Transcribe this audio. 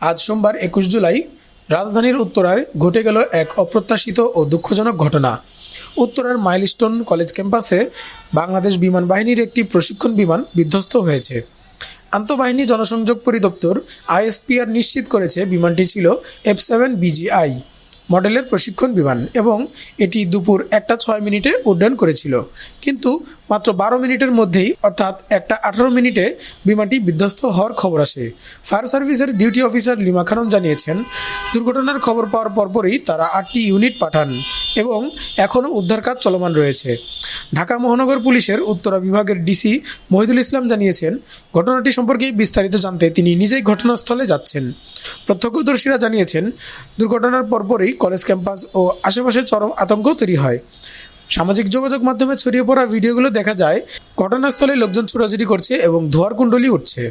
আজ সোমবার একুশ জুলাই রাজধানীর উত্তরায় ঘটে গেল এক অপ্রত্যাশিত ও দুঃখজনক ঘটনা। উত্তরার মাইলস্টোন কলেজ ক্যাম্পাসে বাংলাদেশ বিমান বাহিনীর একটি প্রশিক্ষণ বিমান বিধ্বস্ত হয়েছে। আন্তঃবাহিনী জনসংযোগ পরিদপ্তর আইএসপিআর নিশ্চিত করেছে বিমানটি ছিল এফ সেভেন বিজিআই। মডেলের প্রশিক্ষণ বিমান এবং এটি দুপুর একটা ছয় মিনিটে উড্ডয়ন করেছিল। কিন্তু মাত্র বারো মিনিটের মধ্যেই, অর্থাৎ একটা আঠারো মিনিটে বিমানটি বিধ্বস্ত হওয়ার খবর আসে। ফায়ার সার্ভিসের ডিউটি অফিসার লিমা খানম জানিয়েছেন, দুর্ঘটনার খবর পাওয়ার পরপরই তারা আটটি ইউনিট পাঠান। এবং এখনও উদ্ধার কাজ চলমান রয়েছে। ঢাকা মহানগর পুলিশের উত্তরা বিভাগের ডিসি মহিদুল ইসলাম জানিয়েছেন, ঘটনাটি সম্পর্কে বিস্তারিত জানতে তিনি নিজেই ঘটনাস্থলে যাচ্ছেন। প্রত্যক্ষদর্শীরা জানিয়েছেন, দুর্ঘটনার পরপরই কলেজ ক্যাম্পাস ও আশেপাশে চরম আতঙ্ক তৈরি হয়। সামাজিক যোগাযোগ মাধ্যমে ছড়িয়ে পড়া ভিডিওগুলো দেখা যায়, ঘটনাস্থলে লোকজন ছোটাছুটি করছে এবং ধোয়ার কুণ্ডলি উঠছে।